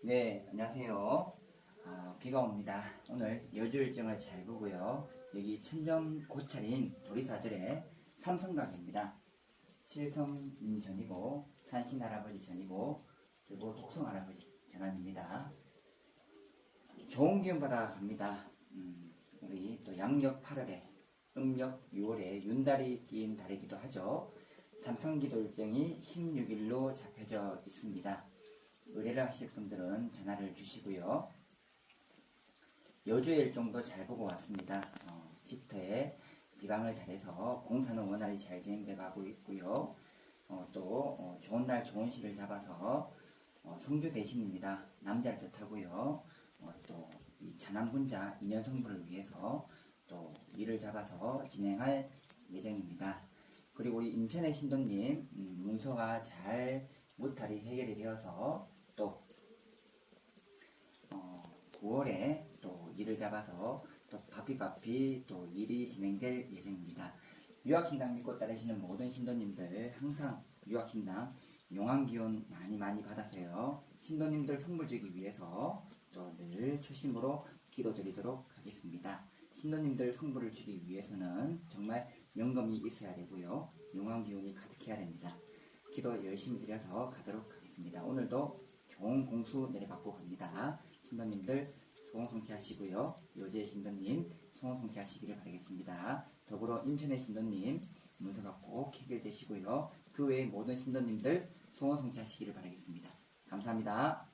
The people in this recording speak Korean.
네, 안녕하세요. 어, 비가 옵니다. 오늘 여주 일정을 잘 보고요. 여기 천정 고찰인 도리사절의 삼성각입니다. 칠성님 전이고 산신 할아버지 전이고 그리고 독성 할아버지 전환입니다. 좋은 기운 받아 갑니다. 음, 우리 또 양력 8월에 음력 6월에 윤달이 낀 달이기도 하죠. 삼성기도 일정이 16일로 잡혀져 있습니다. 의뢰를 하실 분들은 전화를 주시고요. 여주의 일정도 잘 보고 왔습니다. 어, 집터에 비방을 잘해서 공사는 원활히 잘 진행돼 가고 있고요. 어, 또 어, 좋은 날 좋은 시를 잡아서 어, 성주 대신입니다. 남자를 뜻하고요. 어, 또이 자남분자 인연 성부를 위해서 또 일을 잡아서 진행할 예정입니다. 그리고 우리 인천의 신도님 음, 문서가 잘 무탈이 해결이 되어서 또 어, 9월에 또 일을 잡아서 또 바삐바삐 또 일이 진행될 예정입니다. 유학신당 믿고 따르시는 모든 신도님들 항상 유학신당 용한 기운 많이 많이 받아서요. 신도님들 선물 주기 위해서 또 늘 초심으로 기도드리도록 하겠습니다. 신도님들 성부를 주기 위해서는 정말 영검이 있어야 되고요. 용한 기운이 가득해야 됩니다. 기도 열심히 드려서 가도록 하겠습니다. 오늘도 좋은 공수 내려받고 갑니다. 신도님들 소원 성취하시고요. 요제 신도님 소원 성취하시기를 바라겠습니다. 더불어 인천의 신도님 문서가 꼭 해결되시고요. 그 외의 모든 신도님들 소원 성취하시기를 바라겠습니다. 감사합니다.